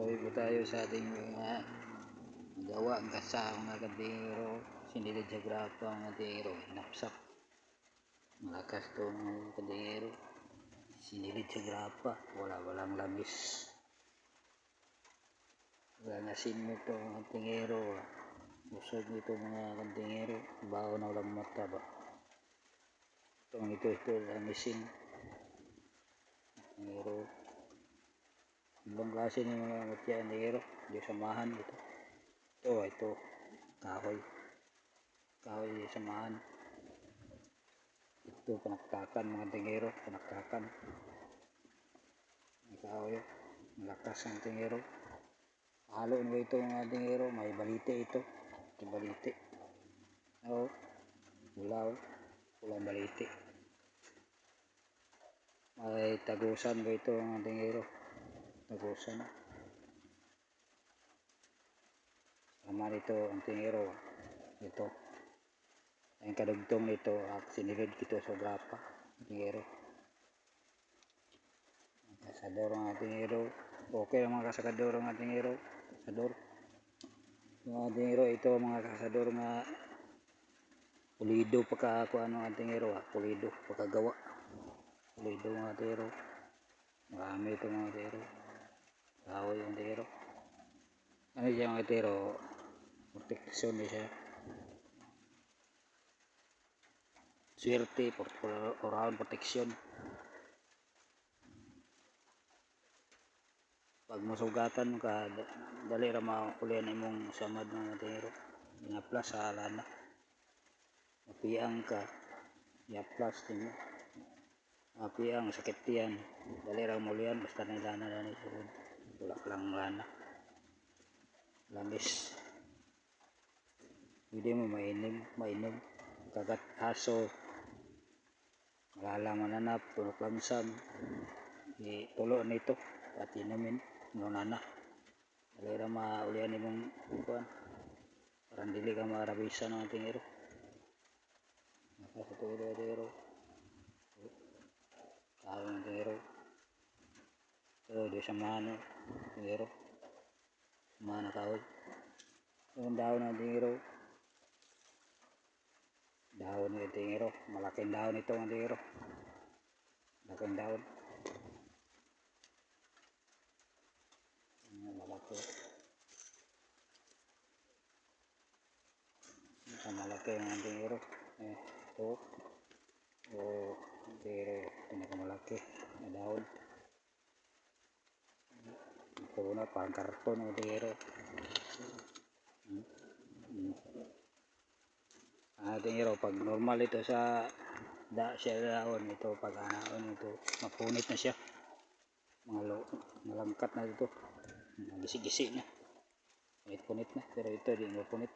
Tuloy po tayo sa ating mga gawa ang mga kadero sinilid sa grapa kadero napsak malakas to mga kadero sinilid sa grapa. Wala walang langis wala na sinmo to mga tingero busog nito mga kantingero bao na walang mata ba? Itong ito ito langisin tingero ibang klase ng mga mutya tingero di samahan ito. Ito ito. Kahoy. Kahoy di samahan. Ito panaktakan mga tingero panaktakan. May kahoy malakas ang tingero halo na ito mga tingero may balite ito. Ito balite. Oo ulaw ulang balite. May tagusan ba ito mga tingero tagusan sama nito ang tingero ito. Ang kadugtong nito at sinilid ito sa grapa tingero kasador ang tingero okay ang mga kasakador ang tingero kasador. Mga tingero ito mga kasador nga pulido pagka ako ano ang tingero ah, pulido pagkagawa. Pulido mga tingero marami ito mga tingero kahoy ang tingero ano siya mga tingero protection siya. Swerte around protection pag masugatan ka dali ra makulian imong samad ng tingero inaplas sa lana mapiang ka iaplas mo. Mapiang sakit yan. Dali ra mulian basta na lana na ni sugod wala lang lana langis hindi mo mainim mainom. Kagat aso. Malalang mananap tulok lamsam itulo nito. At inumin. Nunana dali ra maulian imong kuan parang dili ka marabisan ng tingero nakasatulo tingero tao ng tingero pero di sa mano tingero mana kahoy yung daon ng tingero daon ng tingero malaking daon ito ng tingero malaking daon malaki. Malaki ang tingero eh, ito. O tingero pinakamalaki na daon na parang karton ng tingero hmm. Hmm. Ah, tingero pag normal ito sa da siya daon ito pag anaon ito mapunit na siya. Mga lo, malangkat na ito gisi-gisi na. May punit na pero ito di mapunit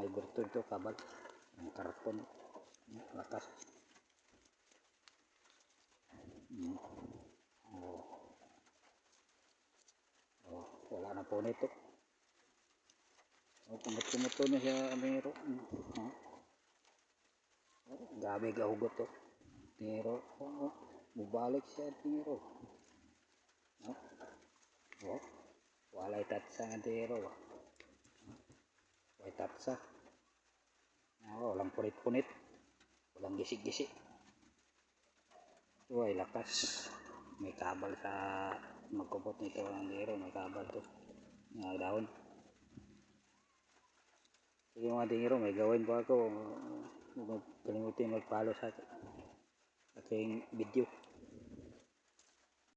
may bertud ito kabal. Ang karton lakas. Hmm. oh. oh. Wala na punit ito oh, kumot-kumot na siya amiro oh. oh. gabi gahugot to tiro oh. mubalik siya tiro oh. oh. walay tatsa nga tiro oh. walay tatsa oh, walang punit-punit walang gisik-gisik ito ay lakas may kabal sa magkupot nito ang tiro may kabal to nga daon Sige mga tingiro, may gawin pa ako. Huwag kalimutin mag-follow sa aking video.